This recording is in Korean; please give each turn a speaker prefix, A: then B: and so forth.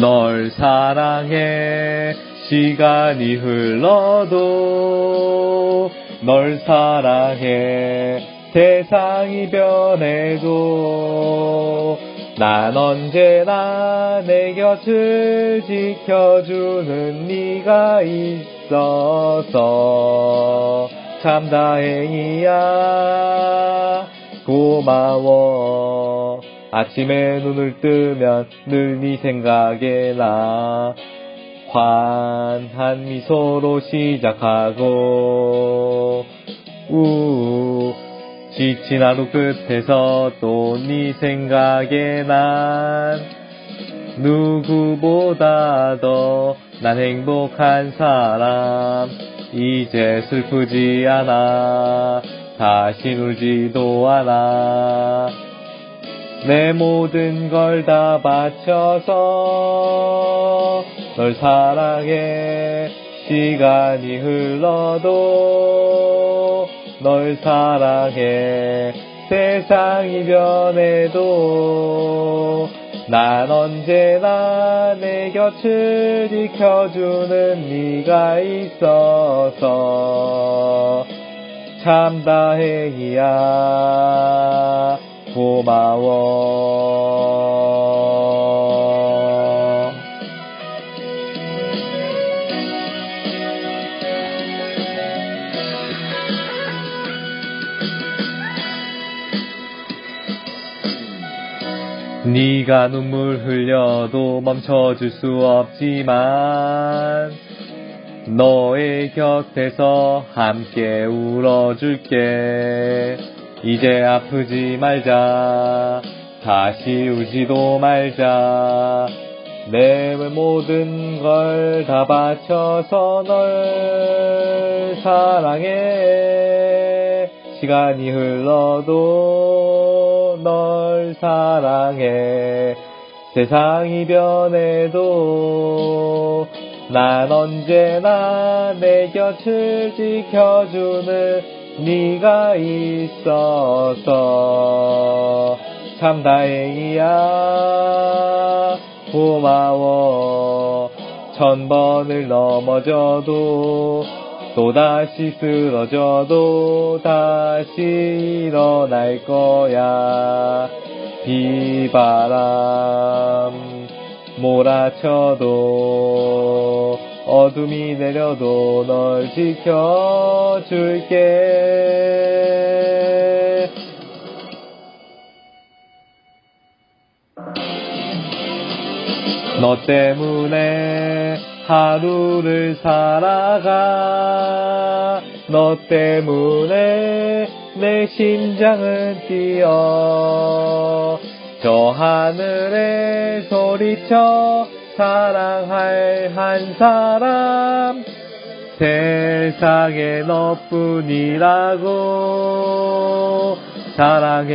A: 널 사랑해. 시간이 흘러도 널 사랑해. 세상이 변해도 난 언제나 내 곁을 지켜주는 네가 있어서. 참 다행이야. 고마워 아침에 눈을 뜨면 늘 네 생각에 나 환한 미소로 시작하고 우 지친 하루 끝에서 또 네 생각에 난 누구보다 더 난 행복한 사람. 이제 슬프지 않아. 다시 울지도 않아 내 모든 걸 다 바쳐서 널 사랑해. 시간이 흘러도 널 사랑해. 세상이 변해도 난 언제나 내 곁을 지켜주는 네가 있어서 참 다행이야 네가 눈물 흘려도 멈춰줄 수 없지만 너의 곁에서 함께 울어줄게. 이제 아프지 말자. 다시 울지도 말자. 내 모든 걸 다 바쳐서 널 사랑해. 시간이 흘러도 널 사랑해. 세상이 변해도 난 언제나 내 곁을 지켜주는 네가 있어서. 참 다행이야. 고마워. 천 번을 넘어져도 또다시 쓰러져도 다시 일어날 거야. 비바람 몰아쳐도 어둠이 내려도 널 지켜줄게. 너 때문에 하루를 살아가 너 때문에 내 심장은 뛰어 저 하늘에 소리쳐 사랑할 한 사람 세상에 너뿐이라고 사랑해